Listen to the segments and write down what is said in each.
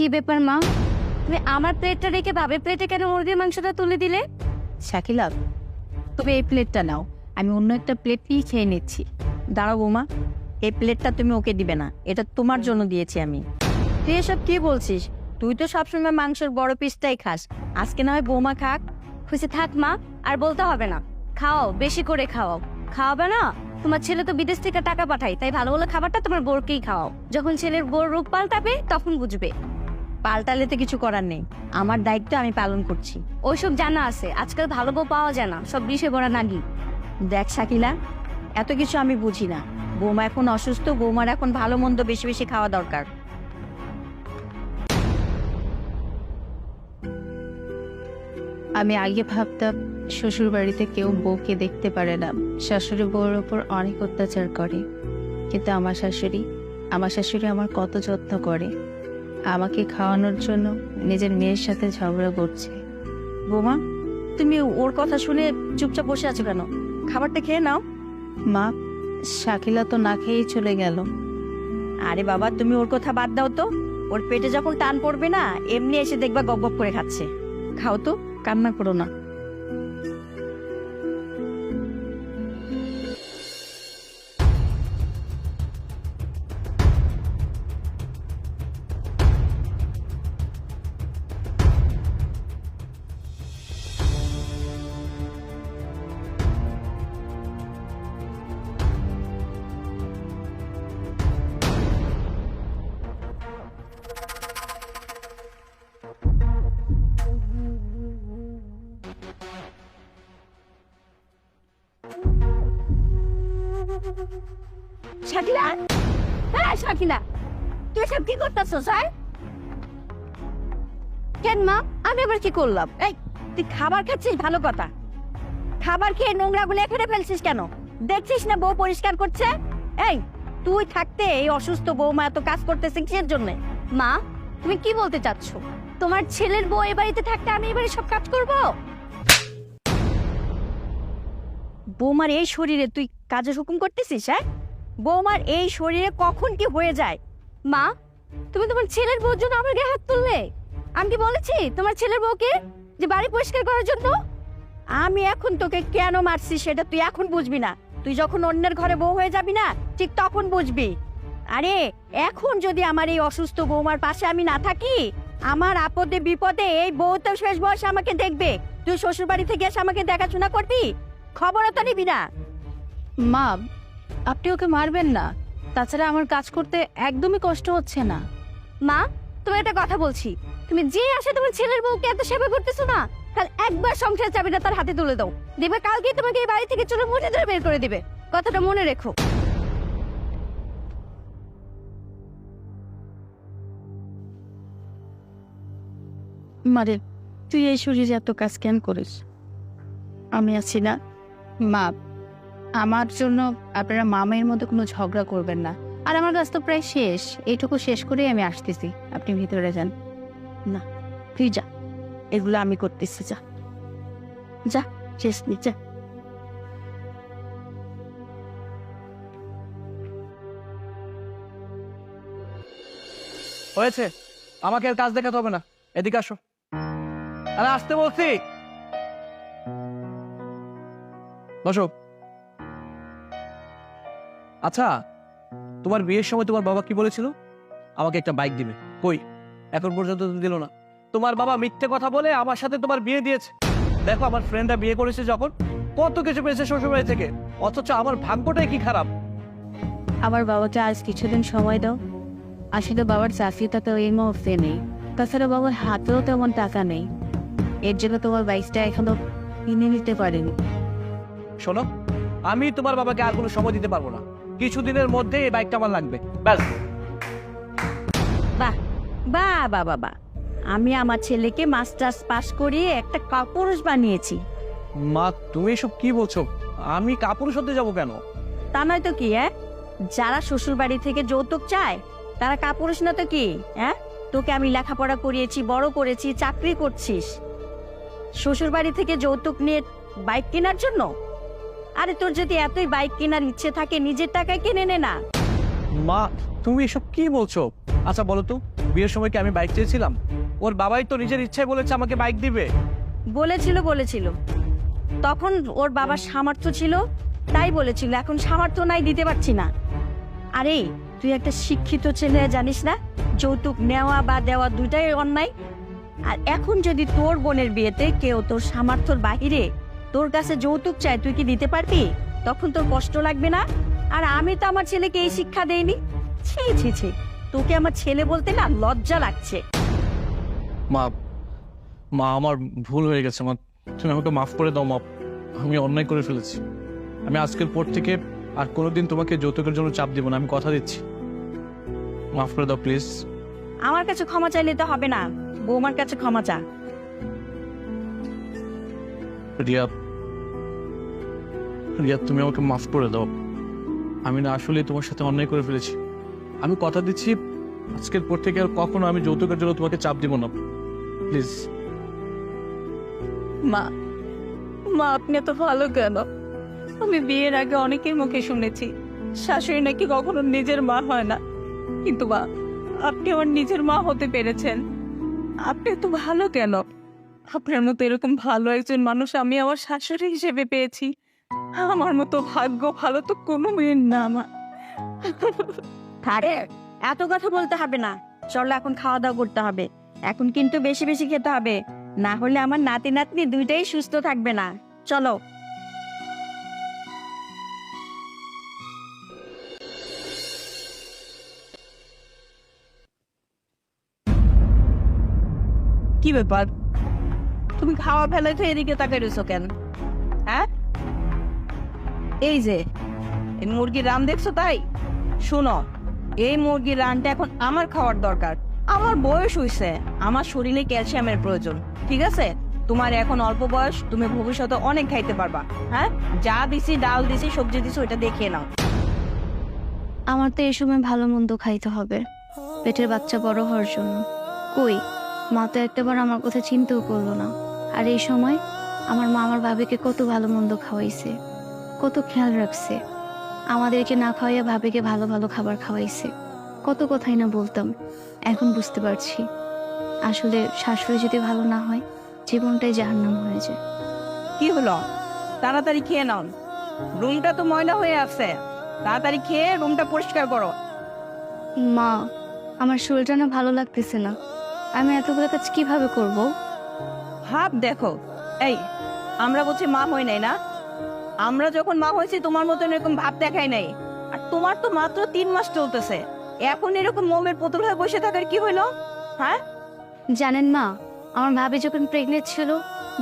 কি ব্যাপার, মা? তুমি আমার প্লেটটা রেখে ভাবের প্লেটে কেন মুরগির মাংসটা তুলে দিলে? শাকিলা, তুমি এই প্লেটটা নাও। আমি অন্য একটা প্লেট নিয়ে খেয়ে নিচ্ছি। দাঁড়াও বৌমা, এই প্লেটটা তুমি ওকে দিবে না। এটা তোমার জন্য দিয়েছি আমি। তুই এসব কি বলছিস? তুই তো সবসময় মাংসের বড় পিসটাই খাস। আজকে না হয় বৌমা খাক। খুশি থাক, মা, আর বলতে হবে না। খাও বেশি করে খাওয়াও। খাওয়াবে না? তোমার ছেলে তো বিদেশ থেকে টাকা পাঠায়, তাই ভালো ভালো খাবারটা তোমার বোরকেই খাওয়াও। যখন ছেলের বোর রূপ পাল্টাবে, তখন বুঝবে। পাল্টালে তো কিছু করার নেই। আমার দায়িত্ব আমি পালন করছি। ওইসব জানা আছে। আজকাল ভালো বউ পাওয়া যায় না। সব বিষে ভরা নাগি। দেখ শাকিলা, এত কিছু আমি বুঝি না। বৌমা এখন অসুস্থ, বৌমার এখন ভালো মন্দ বেশি বেশি খাওয়া দরকার। আমি আগে ভাবতাম শ্বশুর বাড়িতে কেউ বউকে দেখতে পারে না। শাশুড়ি বউর ওপর অনেক অত্যাচার করে। কিন্তু আমার শাশুড়ি আমার শাশুড়ি আমার কত যত্ন করে। আমাকে খাওয়ানোর জন্য নিজের মেয়ের সাথে ঝগড়া করছে। বৌমা তুমি ওর কথা শুনে চুপচাপ বসে আছো কেন? খাবারটা খেয়ে নাও। মা শাকিলা তো না খেয়েই চলে গেল। আরে বাবা তুমি ওর কথা বাদ দাও তো। ওর পেটে যখন টান পড়বে না এমনি এসে দেখবা গপ গপ করে খাচ্ছে। খাও তো কান্না করো না। শাকিলা? হ্যাঁ শাকিলা, তুই সব কি করতেছ স্যার কেন মা? আমি আবার কি করলাম? এই, তুই খাবার খাচ্ছিস? ভালো কথা। খাবার খেয়ে নোংরা গুলো এখানে ফেলছিস কেন? দেখছিস না বউ পরিষ্কার করছে? এই, তুই থাকতে এই অসুস্থ বৌমা এত কাজ করতেছে কিসের জন্য? মা, তুমি কি বলতে চাচ্ছ? তোমার ছেলের বউ এ বাড়িতে থাকতে আমি এবারে সব কাজ করব? বৌমার এই শরীরে তুই কাজের হুকুম করতেছিস হ্যাঁ? বৌমার এই শরীরে কখন কি হয়ে যায়? মা, তুমি তোমার ছেলের বউর জন্য আমার গায়ে হাত তুললে? আমি কি বলেছি তোমার ছেলের বউকে যে বাড়ি পরিষ্কার করার জন্য? আমি এখন তোকে কেন মারছি সেটা তুই এখন বুঝবি না। তুই যখন অন্যের ঘরে বউ হয়ে যাবি না, ঠিক তখন বুঝবি। আরে, এখন যদি আমার এই অসুস্থ বৌমার পাশে আমি না থাকি, আমার আপদে বিপদে এই বউ তো শেষ বয়সে আমাকে দেখবে। তুই শ্বশুর বাড়ি থেকে এসে আমাকে দেখাশোনা করবি? খবরও তো নিবি না। মা আপনি ওকে মারবেন না। তাছাড়া আমার কাজ করতে একদমই কষ্ট হচ্ছে না। মা তুমি একটা কথা বলছি। তুমি যে আসে তোমার ছেলের বউকে এত সেবা করতেছো না কাল একবার সংসার চাবিটা তার হাতে তুলে দাও। দেখবে কালকে তোমাকে এই বাড়ি থেকে চলে মুঠে ধরে বের করে দিবে। কথাটা মনে রেখো। মারে তুই এই শরীরে এত কাজ কেন করিস? আমি আছি না। মা আমার জন্য আপনারা মামের মধ্যে কোনো ঝগড়া করবেন না। আর আমার কাজ তো প্রায় শেষ। এইটুকু শেষ করেই আমি আসতেছি। আপনি ভিতরে যান। না তুই যা। এগুলো আমি করতেছি যা। যা শেষ নি যা হয়েছে। আমাকে আর কাজ দেখাতে হবে না। এদিকে আসো। আরে আসতে বলছি। বসো। আচ্ছা তোমার বিয়ের সময় তোমার বাবা কি বলেছিল? আমাকে একটা বাইক দিবে। কই? এখন পর্যন্ত তো দিল না। তোমার বাবা মিথ্যে কথা বলে আমার সাথে তোমার বিয়ে দিয়েছে। দেখো আমার ফ্রেন্ডরা বিয়ে করেছে যখন কত কিছু পেয়েছে শ্বশুরবাড়ি থেকে। অথচ আমার ভাগ্যটাই কি খারাপ? আমার বাবাকে আজ কিছুদিন সময় দাও। আসলে বাবার চাকরিটা তো এই মুহূর্তে নেই। তাছাড়া বাবার হাতেও তেমন টাকা নেই। এর জন্য তোমার বাইকটা এখনও কিনে নিতে পারেনি। শোনো আমি তোমার বাবাকে আর কোনো সময় দিতে পারব না। কিছুদিনের মধ্যে এই বাইকটা আমার লাগবে। ব্যাস। বাহ বাহ বাহ বাহ। আমি আমার ছেলেকে মাস্টার্স পাস করিয়ে একটা কাপুরুষ বানিয়েছি। মা তুমি এসব কি বলছো? আমি কাপড় সত্যি যাব কেন? তা নয় তো কি হ্যাঁ যারা শ্বশুর বাড়ি থেকে যৌতুক চায় তারা কাপুরুষ না তো কি হ্যাঁ তোকে আমি লেখাপড়া করিয়েছি বড় করেছি চাকরি করছিস। শ্বশুর বাড়ি থেকে যৌতুক নিয়ে বাইক কেনার জন্য? আরে তোর যদি এতই বাইক কেনার ইচ্ছে থাকে নিজের টাকায় কিনে নে না। মা তুমি এসব কি বলছো? আচ্ছা বলো তো বিয়ের সময় কি আমি বাইক চেয়েছিলাম? ওর বাবাই তো নিজের ইচ্ছায় বলেছে আমাকে বাইক দিবে। বলেছিল বলেছিল। তখন ওর বাবার সামর্থ্য ছিল তাই বলেছিল। এখন সামর্থ্য নাই দিতে পারছি না। আরে তুই একটা শিক্ষিত ছেলে জানিস না? যৌতুক নেওয়া বা দেওয়া দুটাই অন্যায়। আর এখন যদি তোর বোনের বিয়েতে কেউ তোর সামর্থ্যর বাহিরে তোর কাছে যৌতুক চাই তুই কি দিতে পারবি? তখন তোর কষ্ট লাগবে না? আর আমি তো আমার ছেলেকে এই শিক্ষা দেইনি। ছি ছি ছি। তোকে আমার ছেলে বলতে না লজ্জা লাগছে। মা মা আমার ভুল হয়ে গেছে মা। তুমি আমাকে মাফ করে দাও মা। আমি অন্যায় করে ফেলেছি। আমি আজকের পর থেকে আর কোনোদিন তোমাকে যৌতুকের জন্য চাপ দিব না আমি কথা দিচ্ছি। মাফ করে দাও প্লিজ। আমার কাছে ক্ষমা চাইলে তো হবে না। বৌমার কাছে ক্ষমা চা। রিয়া রিয়া তুমি আমাকে মাফ করে দাও। আমি না আসলে তোমার সাথে অন্যায় করে ফেলেছি। আমি কথা দিচ্ছি, আজকের পর থেকে আর কখনো আমি যৌতুকের জন্য তোমাকে চাপ দিব না। প্লিজ। মা মা, আপনি এত ভালো কেন? আমি বিয়ের আগে অনেকের মুখে শুনেছি, শাশুড়ি নাকি কখনো নিজের মা হয় না। কিন্তু মা, আপনি আমার নিজের মা হতে পেরেছেন। আপনি এত ভালো কেন? আপনার মতো এরকম ভালো একজন মানুষ আমি আমার শাশুড়ি হিসেবে পেয়েছি। আমার মতো ভাগ্য ভালো তো কোনো মেয়ের না আমার আরে এত কথা বলতে হবে না। চলো এখন খাওয়া দাওয়া করতে হবে। এখন কিন্তু বেশি বেশি খেতে হবে। না হলে আমার নাতি নাতনি দুইটাই সুস্থ থাকবে না। চলো। কি ব্যাপার? তুমি খাওয়া ফেলে তো এদিকে তাকাই রয়েছো কেন? হ্যাঁ? এই যে মুরগির রান দেখছ তাই? শোনো, এই মুরগির রানটা এখন আমার খাওয়ার দরকার। আমার বয়স হইছে, আমার শরীরে ক্যালসিয়ামের প্রয়োজন, ঠিক আছে? তোমার এখন অল্প বয়স, তুমি ভবিষ্যতে অনেক খাইতে পারবা হ্যাঁ? যা দিছি, ডাল দিছি, সবজি দিছি, ওইটা দেখিয়ে নাও। আমার তো এই সময় ভালো মন্দ খাইতে হবে। পেটের বাচ্চা বড় হওয়ার জন্য। কই? মা তো একটাবার আমার কথা চিন্তাও করল না। আর এই সময় আমার মা আমার ভাবিকে কত ভালো মন্দ খাওয়াইছে। কত খেয়াল রাখছে। আমাদেরকে না খাওয়াইয়া ভাবিকে ভালো ভালো খাবার খাওয়াইছে। কত কথাই না বলতাম এখন বুঝতে পারছি। আসলে শাশুড়ি যদি ভালো না হয় জীবনটাই জাহান্নাম হয়ে যায়। কি হলো? তাড়াতাড়ি খেয়ে নাও। রুমটা তো ময়লা হয়ে আছে। তাড়াতাড়ি খেয়ে রুমটা পরিষ্কার করো। মা আমার শরীরটা না ভালো লাগতেছে না। আমি এতগুলো কাজ কীভাবে করব? ভাব দেখো। এই আমরা বলছি মা হই নাই না? আমরা যখন মা হয়েছি তোমার মতন এরকম ভাব দেখাই নাই। আর তোমার তো মাত্র তিন মাস চলতেছে। এখন এরকম মোমের পুতুল হয়ে বসে থাকার কি হইল? হ্যাঁ? জানেন মা আমার ভাবি যখন প্রেগনেন্ট ছিল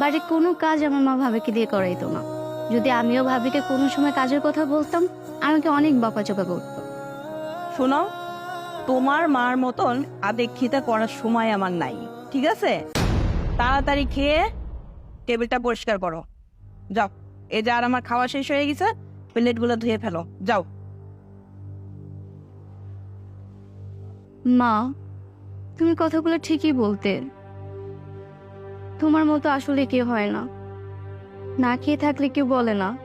বাড়ির কোনো কাজ আমার মা ভাবিকে দিয়ে করাইতো না। যদি আমিও ভাবিকে কোনো সময় কাজের কথা বলতাম আমাকে অনেক বকাচকা করতো। শোনো তোমার মার মতন আবেক্ষিতা করার সময় আমার নাই ঠিক আছে? তাড়াতাড়ি খেয়ে টেবিলটা পরিষ্কার করো। যাও। এই যে আর আমার খাওয়া শেষ হয়ে গেছে প্লেটগুলো ধুয়ে ফেলো। যাও। মা তুমি কথাগুলো ঠিকই বলতে। তোমার মতো আসলে কেউ হয় না। না খেয়ে থাকলে কেউ বলে না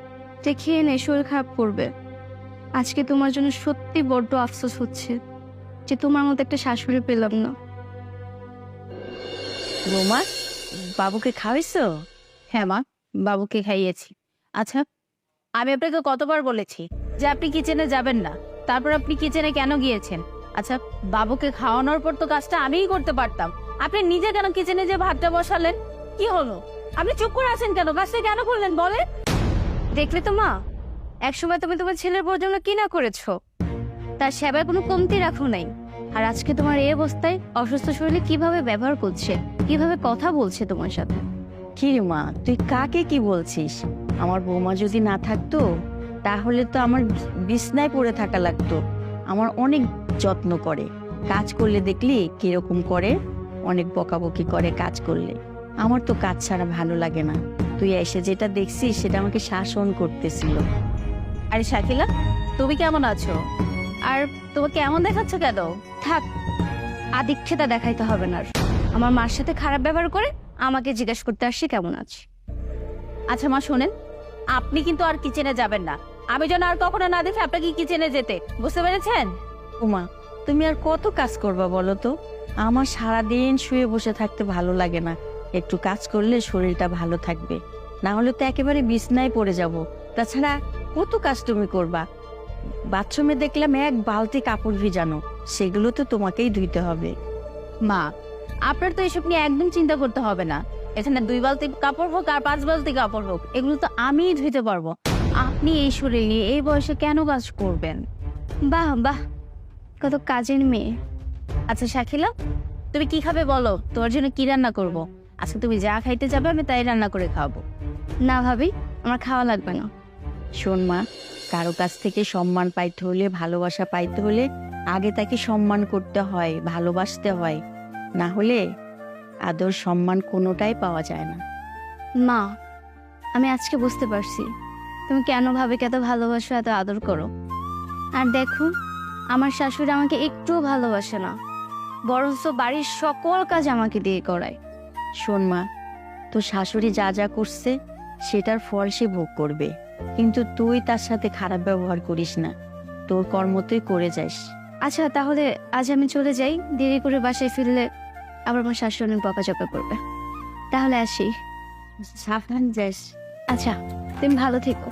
যে খেয়ে নে শরীর খারাপ করবে। আজকে তোমার জন্য সত্যি বড্ড আফসোস হচ্ছে যে তোমার মতো একটা শাশুড়ি পেলাম না। রোমা বাবুকে খাওয়াইছো? হ্যাঁ মা বাবুকে খাইয়েছি। আচ্ছা আমি আপনাকে কতবার বলেছি যে আপনি কিচেনে যাবেন না। তারপর আপনি কিচেনে কেন গিয়েছেন? আচ্ছা বাবুকে খাওয়ানোর পর তো কাজটা আমিই করতে পারতাম। আপনি নিজে কেন কিচেনে যে ভাতটা বসালেন? কি হলো? আপনি চুপ করে আছেন কেন? কাজটা কেন করলেন? বলে দেখলে তো মা, একসময় তুমি তোমার ছেলের বউর জন্য কি না করেছ? তার সেবায় কোনো কমতি রাখো নাই। আর আজকে তোমার এই অবস্থায় অসুস্থ শরীরে কীভাবে ব্যবহার করছে? কীভাবে কথা বলছে তোমার সাথে? কি রে মা? তুই কাকে কি বলছিস? আমার বৌমা যদি না থাকতো তাহলে তো আমার বিছনায় পড়ে থাকা লাগতো। আমার অনেক যত্ন করে। কাজ করলে দেখলি কীরকম করে? অনেক বকাবকি করে কাজ করলে। আমার তো কাজ ছাড়া ভালো লাগে না। তুই এসে যেটা দেখছিস সেটা আমাকে শাসন করতেছিল। আরে শাকিলা তুমি কেমন আছো? আর তোমাকে এমন দেখাচ্ছ কেন? থাক। আদিক্ষেতা দেখাইতে হবে না আমার মার সাথে খারাপ ব্যবহার করে আমাকে জিজ্ঞেস করতে আসছি কেমন আছি? আচ্ছা মা শোনেন আপনি কিন্তু আর কিচেনে যাবেন না। আমি যেন আর কখনো না দেখি আপনাকে কিচেনে যেতে। বুঝতে পেরেছেন? উমা তুমি আর কত কাজ করবা বলো তো? আমার সারা দিন শুয়ে বসে থাকতে ভালো লাগে না। একটু কাজ করলে শরীরটা ভালো থাকবে। না হলে তো একেবারে বিছনায় পড়ে যাব। তাছাড়া কত কাজ তুমি করবা? বাথরুমে দেখলাম এক বালতি কাপড় ভিজানো। সেগুলো তো তোমাকেই ধুইতে হবে। মা আপনার তো এসব নিয়ে একদম চিন্তা করতে হবে না। এখানে দুই বালতি কাপড় হোক আর পাঁচ বালতি কাপড় হোক এগুলো তো আমিই ধুইতে পারব। আপনি এই শরীর নিয়ে এই বয়সে কেন কাজ করবেন? বাহ বাহ কত কাজের মেয়ে। আচ্ছা শাকিলা তুমি কি খাবে বলো? তোমার জন্য কি রান্না করব? আজকে তুমি যা খাইতে যাবে আমি তাই রান্না করে খাব। না ভাবি আমার খাওয়া লাগবে না। শোন মা কারও কাছ থেকে সম্মান পাইতে হলে ভালোবাসা পাইতে হলে আগে তাকে সম্মান করতে হয় ভালোবাসতে হয়। না হলে আদর সম্মান কোনোটাই পাওয়া যায় না। মা আমি আজকে বুঝতে পারছি। তুমি কেন ভাবিকে এত ভালোবাসো এত আদর করো? আর দেখো আমার শাশুড়ি আমাকে একটুও ভালোবাসে না। বরঞ্চ বাড়ির সকল কাজ আমাকে দিয়ে করায়। শোন মা তোর শাশুড়ি যা যা করছে সেটার ফল সে ভোগ করবে। কিন্তু তুই তার সাথে খারাপ ব্যবহার করিস না। তোর কর্ম তুই করে যাস। আচ্ছা তাহলে আজ আমি চলে যাই। দেরি করে বাসায় ফিরলে আবার আমার শাশুড়ি অনেক বকাঝকা করবে। তাহলে আসি। সাবধান যাস আচ্ছা তুমি ভালো থেকো।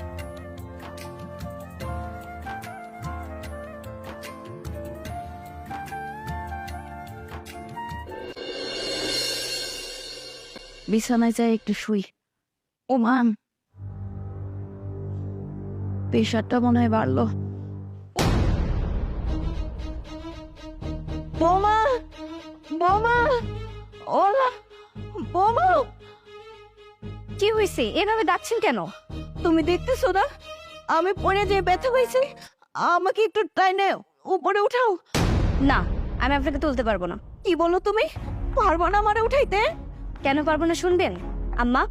বিছানায় যাই একটু শুই। ও মা প্রেশারটা মনে হয় বাড়লো। বৌমা বৌমা ওলা বৌমা। কি হয়েছে এভাবে ডাকছেন কেন? তুমি দেখতেছো না? আমি পড়ে যে ব্যথা হয়েছে আমাকে একটু টাইনে উপরে উঠাও। না আমি আপনাকে তুলতে পারব না। কি বলো তুমি? পারব না আমারে উঠাইতে? কেন পারব না শুনবেন? আম্মা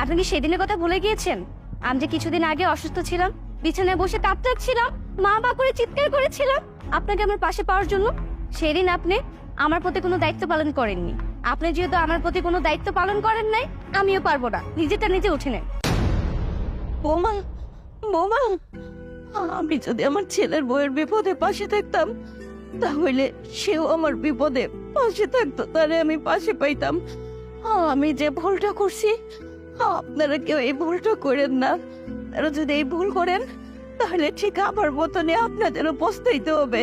আপনি কি সেদিনের কথা ভুলে গিয়েছেন? আমি যে কিছুদিন আগে অসুস্থ ছিলাম বিছানায় বসে কাঁপতে ছিলাম মা বা করে চিৎকার করেছিলাম আপনাকে আমার পাশে পাওয়ার জন্য? সেদিন আপনি আমার প্রতি কোনো দায়িত্ব পালন করেননি। আপনি যেহেতু আমার প্রতি কোনো দায়িত্ব পালন করেন নাই, আমিও পারব না। নিজেরটা নিজে উঠে নেন। বৌমা আমি যদি আমার ছেলের বউয়ের বিপদে পাশে থাকতাম, তাহলে সেও আমার বিপদে পাশে থাকতো, তাহলে আমি পাশে পাইতাম। আমি যে ভুলটা করছি, আপনারা কেউ এই ভুলটা করেন না। তারা যদি এই ভুল করেন, তাহলে ঠিক আমার মতনে আপনাদেরও পস্তাইতে হবে।